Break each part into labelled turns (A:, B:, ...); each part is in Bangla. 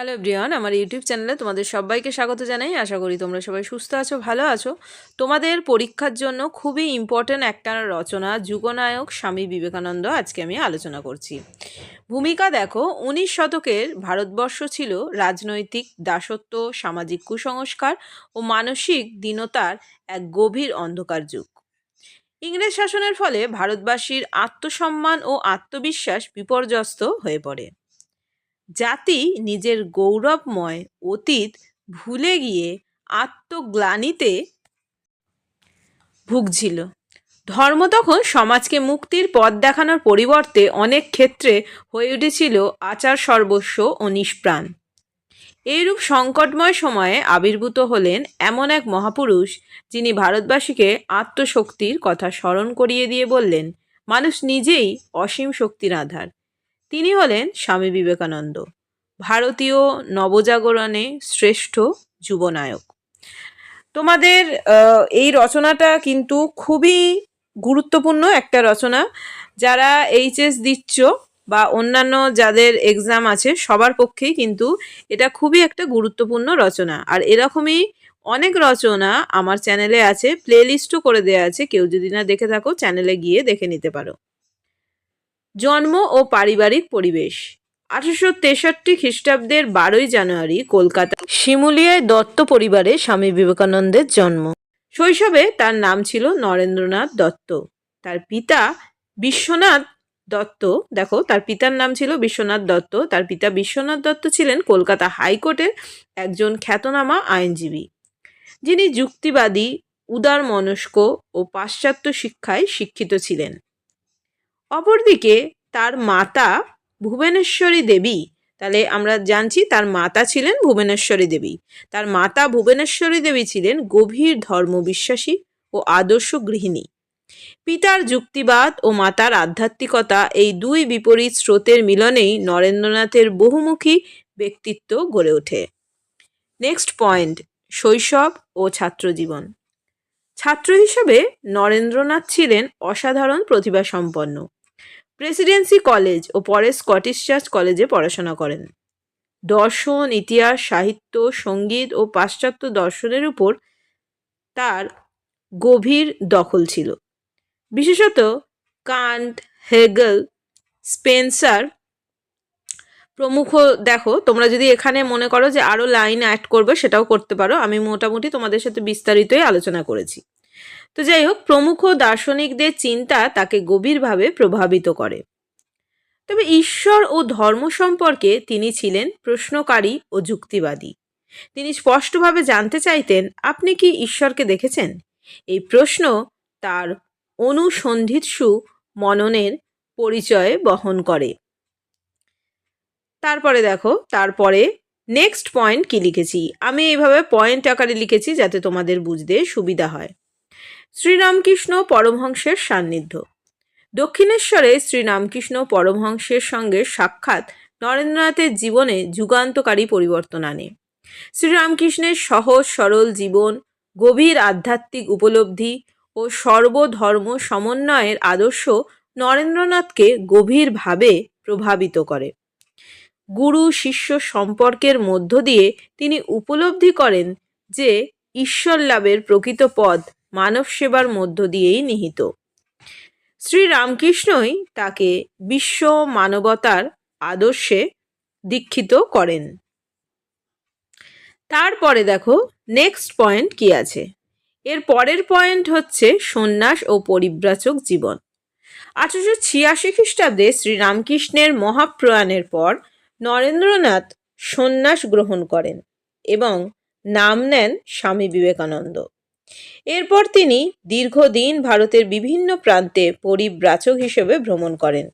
A: হ্যালো এভরিওয়ান, আমার ইউটিউব চ্যানেলে তোমাদের সবাইকে স্বাগত জানাই। আশা করি তোমরা সবাই সুস্থ আছো, ভালো আছো। তোমাদের পরীক্ষার জন্য খুবই ইম্পর্ট্যান্ট একটা রচনা, যুগনায়ক স্বামী বিবেকানন্দ আজকে আমি আলোচনা করছি। ভূমিকা দেখো, উনিশ শতকের ভারতবর্ষ ছিল রাজনৈতিক, দাসত্ব, সামাজিক কুসংস্কার ও মানসিক দীনতার এক গভীর অন্ধকার যুগ। ইংরেজ শাসনের ফলে ভারতবাসীর আত্মসম্মান ও আত্মবিশ্বাস বিপর্যস্ত হয়ে পড়ে। জাতি নিজের গৌরবময় অতীত ভুলে গিয়ে আত্মগ্লানিতে ভুগছিল। ধর্ম তখন সমাজকে মুক্তির পথ দেখানোর পরিবর্তে অনেক ক্ষেত্রে হয়ে উঠেছিল আচার, সর্বস্ব ও নিষ্প্রাণ। এইরূপ সংকটময় সময়ে আবির্ভূত হলেন এমন এক মহাপুরুষ যিনি ভারতবাসীকে আত্মশক্তির কথা স্মরণ করিয়ে দিয়ে বললেন, মানুষ নিজেই অসীম শক্তির আধার। তিনি হলেন স্বামী বিবেকানন্দ, ভারতীয় নবজাগরণে শ্রেষ্ঠ যুবনায়ক। তোমাদের এই রচনাটা কিন্তু খুবই গুরুত্বপূর্ণ একটা রচনা। যারা এইচএস দিচ্ছ বা অন্যান্য যাদের এক্সাম আছে, সবার পক্ষেই কিন্তু এটা খুবই একটা গুরুত্বপূর্ণ রচনা। আর এরকমই অনেক রচনা আমার চ্যানেলে আছে প্লেলিস্টও করে দেওয়া আছে। কেউ যদি না দেখে থাকো চ্যানেলে গিয়ে দেখে নিতে পারো। জন্ম ও পারিবারিক পরিবেশ। আঠারোশো তেষট্টি খ্রিস্টাব্দের বারোই জানুয়ারি কলকাতা, শিমুলিয়ায় দত্ত পরিবারে স্বামী বিবেকানন্দের জন্ম। শৈশবে তার নাম ছিল নরেন্দ্রনাথ দত্ত। তার পিতা বিশ্বনাথ দত্ত। দেখো, তার পিতার নাম ছিল বিশ্বনাথ দত্ত। তার পিতা বিশ্বনাথ দত্ত ছিলেন কলকাতা হাইকোর্টের একজন খ্যাতনামা আইনজীবী। যিনি যুক্তিবাদী উদার মনস্ক ও পাশ্চাত্য শিক্ষায় শিক্ষিত ছিলেন। অপরদিকে তার মাতা ভুবনেশ্বরী দেবী, তাহলে আমরা জানছি তার মাতা ছিলেন ভুবনেশ্বরী দেবী। তার মাতা ভুবনেশ্বরী দেবী ছিলেন গভীর ধর্মবিশ্বাসী ও আদর্শ গৃহিণী। পিতার যুক্তিবাদ ও মাতার আধ্যাত্মিকতা এই দুই বিপরীত স্রোতের মিলনেই নরেন্দ্রনাথের বহুমুখী ব্যক্তিত্ব গড়ে ওঠে। নেক্সট পয়েন্ট শৈশব ও ছাত্রজীবন ছাত্র হিসেবে নরেন্দ্রনাথ ছিলেন অসাধারণ প্রতিভাসম্পন্ন। প্রেসিডেন্সি কলেজ ও পরে স্কটিশ চার্চ কলেজে পড়াশোনা করেন। দর্শন, ইতিহাস, সাহিত্য, সংগীত ও পাশ্চাত্য দর্শনের উপর তার গভীর দখল ছিল। বিশেষত কান্ট, হেগেল, স্পেন্সার প্রমুখ, দেখো, তোমরা যদি এখানে মনে করো যে আরও লাইন অ্যাড করবে সেটাও করতে পারো। আমি মোটামুটি তোমাদের সাথে বিস্তারিতই আলোচনা করেছি। তো যাই হোক, প্রমুখ দার্শনিকদের চিন্তা তাকে গভীরভাবে প্রভাবিত করে। তবে ঈশ্বর ও ধর্ম সম্পর্কে তিনি ছিলেন প্রশ্নকারী ও যুক্তিবাদী। তিনি স্পষ্টভাবে জানতে চাইতেন, আপনি কি ঈশ্বরকে দেখেছেন? এই প্রশ্ন তার অনুসন্ধিৎসু মননের পরিচয় বহন করে। তারপরে দেখো, তারপরে নেক্সট পয়েন্ট কি লিখেছি? আমি এইভাবে পয়েন্ট আকারে লিখেছি যাতে তোমাদের বুঝতে সুবিধা হয়। শ্রীরামকৃষ্ণ পরমহংসের সান্নিধ্য। দক্ষিণেশ্বরে শ্রীরামকৃষ্ণ পরমহংসের সঙ্গে সাক্ষাৎ নরেন্দ্রনাথের জীবনে যুগান্তকারী পরিবর্তন আনে। শ্রীরামকৃষ্ণের সহজ, সরল জীবন, গভীর আধ্যাত্মিক উপলব্ধি ও সর্বধর্ম সমন্বয়ের আদর্শ নরেন্দ্রনাথকে গভীরভাবে প্রভাবিত করে। গুরু শিষ্য সম্পর্কের মধ্য দিয়ে তিনি উপলব্ধি করেন যে ঈশ্বর লাভের প্রকৃত পথ মানব সেবার মধ্য দিয়েই নিহিত। শ্রী রামকৃষ্ণই তাকে বিশ্ব মানবতার আদর্শে দীক্ষিত করেন। তারপরে দেখো নেক্সট পয়েন্ট কি আছে? এর পরের পয়েন্ট হচ্ছে সন্ন্যাস ও পরিব্রাচক জীবন। আঠারোশো ছিয়াশি খ্রিস্টাব্দে শ্রীরামকৃষ্ণের মহাপ্রয়াণের পর নরেন্দ্রনাথ সন্ন্যাস গ্রহণ করেন এবং নাম নেন স্বামী বিবেকানন্দ। এরপর তিনি দীর্ঘদিন ভারতের বিভিন্ন প্রান্তে পরিব্রাচক হিসেবে ভ্রমণ করেন।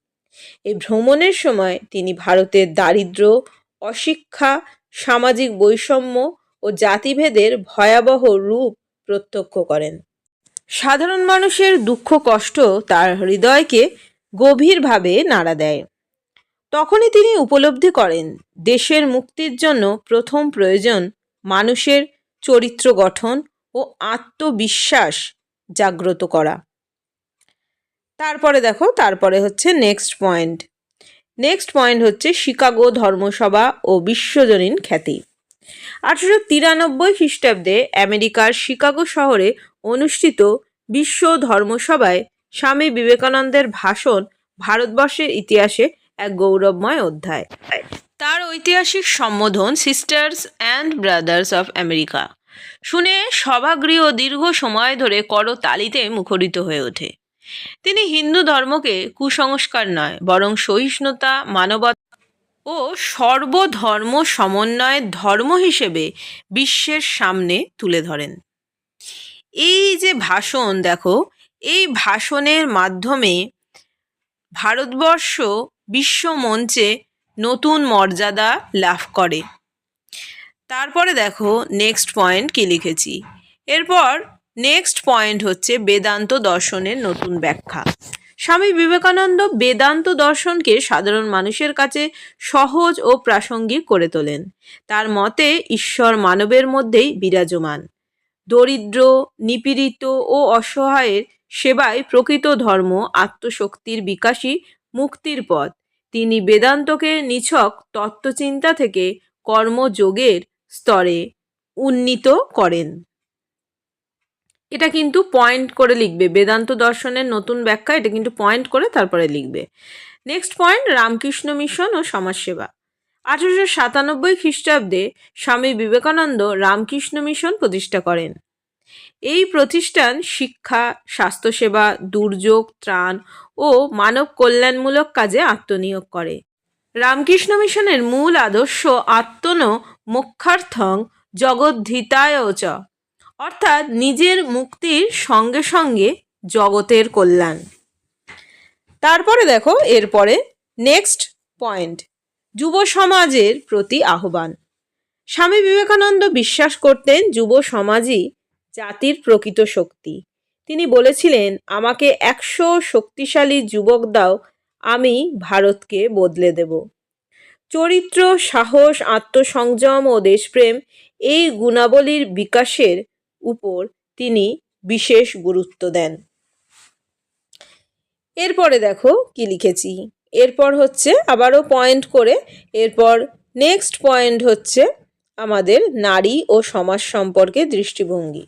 A: এই ভ্রমণের সময় তিনি ভারতের দারিদ্র্য অশিক্ষা, সামাজিক বৈষম্য ও জাতিভেদের ভয়াবহ রূপ প্রত্যক্ষ করেন। সাধারণ মানুষের দুঃখ, কষ্ট তার হৃদয়কে গভীরভাবে নাড়া দেয়। তখনই তিনি উপলব্ধি করেন, দেশের মুক্তির জন্য প্রথম প্রয়োজন মানুষের চরিত্র গঠন ও আত্মবিশ্বাস জাগ্রত করা। তারপরে দেখো, তারপরে হচ্ছে নেক্সট পয়েন্ট নেক্সট পয়েন্ট হচ্ছে শিকাগো ধর্মসভা ও বিশ্বজনীন খ্যাতি। আঠারোশো তিরানব্বই খ্রিস্টাব্দে আমেরিকার শিকাগো শহরে অনুষ্ঠিত বিশ্ব ধর্মসভায় স্বামী বিবেকানন্দের ভাষণ ভারতবর্ষের ইতিহাসে এক গৌরবময় অধ্যায়। তার ঐতিহাসিক সম্বোধন sisters and brothers of America শুনে সভাগৃহ দীর্ঘ সময় ধরে করতালিতে মুখরিত হয়ে ওঠে। তিনি হিন্দু ধর্মকে কুসংস্কার নয়, বরং সহিষ্ণুতা, মানবতা ও সর্বধর্ম সমন্বয়ের ধর্ম হিসেবে বিশ্বের সামনে তুলে ধরেন। এই যে ভাষণ, দেখো, এই ভাষণের মাধ্যমে ভারতবর্ষ বিশ্ব মঞ্চে নতুন মর্যাদা লাভ করে। তারপরে দেখো নেক্সট পয়েন্ট কি লিখেছি। এরপর নেক্সট পয়েন্ট হচ্ছে বেদান্ত দর্শনের নতুন ব্যাখ্যা। স্বামী বিবেকানন্দ বেদান্ত দর্শনকে সাধারণ মানুষের কাছে সহজ ও প্রাসঙ্গিক করে তোলেন। তার মতে ঈশ্বর মানবের মধ্যেই বিরাজমান। দরিদ্র, নিপীড়িত ও অসহায়ের সেবায় প্রকৃত ধর্ম, আত্মশক্তির বিকাশী মুক্তির পথ। তিনি বেদান্তকে নিছক তত্ত্বচিন্তা থেকে কর্মযোগের স্তরে উন্নীত করেন। এটা কিন্তু পয়েন্ট করে লিখবে। বেদান্ত দর্শনের নতুন ব্যাখ্যা, এটা কিন্তু পয়েন্ট করে তারপরে লিখবে। নেক্সট পয়েন্ট রামকৃষ্ণ মিশন ও সমাজসেবা। আঠারোশো সাতানব্বই খ্রিস্টাব্দে স্বামী বিবেকানন্দ রামকৃষ্ণ মিশন প্রতিষ্ঠা করেন। এই প্রতিষ্ঠান শিক্ষা, স্বাস্থ্যসেবা, দুর্যোগ, ত্রাণ ও মানব কল্যাণমূলক কাজে আত্মনিয়োগ করে। রামকৃষ্ণ মিশনের মূল আদর্শ আত্মন মোক্ষার্থং জগদ্ধিতায় চ। অর্থাৎ নিজের মুক্তির সঙ্গে সঙ্গে জগতের কল্যাণ। তারপরে দেখো, এরপরে নেক্সট পয়েন্ট যুব সমাজের প্রতি আহ্বান। স্বামী বিবেকানন্দ বিশ্বাস করতেন যুব সমাজই জাতির প্রকৃত শক্তি। তিনি বলেছিলেন, আমাকে একশো শক্তিশালী যুবক দাও আমি ভারতকে বদলে দেব। চরিত্র, সাহস, আত্মসংযম ও দেশপ্রেম এই গুণাবলীর বিকাশের উপর তিনি বিশেষ গুরুত্ব দেন। এরপরে দেখো কি লিখেছি। এরপর হচ্ছে আবারও পয়েন্ট করে, এরপর নেক্সট পয়েন্ট হচ্ছে আমাদের নারী ও সমাজ সম্পর্কে দৃষ্টিভঙ্গি।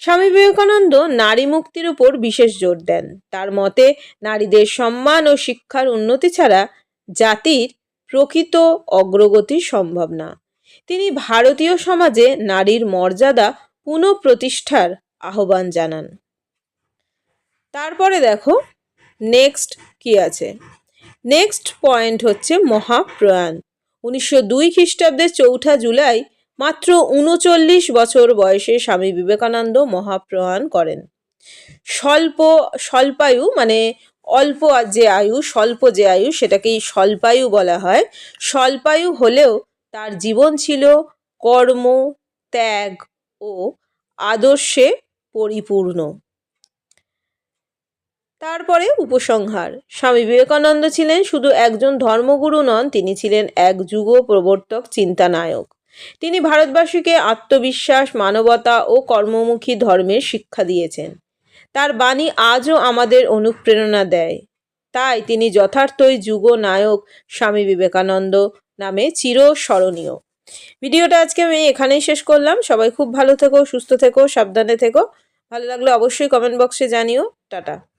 A: স্বামী বিবেকানন্দ নারী মুক্তির উপর বিশেষ জোর দেন। তার মতে, নারীদের সম্মান ও শিক্ষার উন্নতি ছাড়া জাতির প্রকৃত অগ্রগতি সম্ভব না। তিনি ভারতীয় সমাজে নারীর মর্যাদা পুনঃপ্রতিষ্ঠার আহ্বান জানান। তারপরে দেখো, নেক্সট কি আছে? নেক্সট পয়েন্ট হচ্ছে মহাপ্রয়াণ। উনিশশো দুই খ্রিস্টাব্দের চৌঠা জুলাই মাত্র উনচল্লিশ বছর বয়সে স্বামী বিবেকানন্দ মহাপ্রয়াণ করেন। স্বল্প, স্বল্পায়ু মানে অল্প যে আয়ু, স্বল্প যে আয়ু সেটাকেই স্বল্পায়ু বলা হয়। স্বল্পায়ু হলেও তার জীবন ছিল কর্ম, ত্যাগ ও আদর্শে পরিপূর্ণ। তারপরে উপসংহার। স্বামী বিবেকানন্দ ছিলেন শুধু একজন ধর্মগুরু নন, তিনি ছিলেন এক যুগ প্রবর্তক চিন্তানায়ক। তিনি ভারতবাসীকে আত্মবিশ্বাস, মানবতা ও কর্মমুখী ধর্মের শিক্ষা দিয়েছেন। তার বাণী আজও আমাদের অনুপ্রেরণা দেয়। তাই তিনি যথার্থই যুগ নায়ক স্বামী বিবেকানন্দ নামে চিরস্মরণীয়। ভিডিওটা আজকে আমি এখানেই শেষ করলাম। সবাই খুব ভালো থেকো, সুস্থ থেকো, সাবধানে থেকো। ভালো লাগলে অবশ্যই কমেন্ট বক্সে জানিও। টাটা।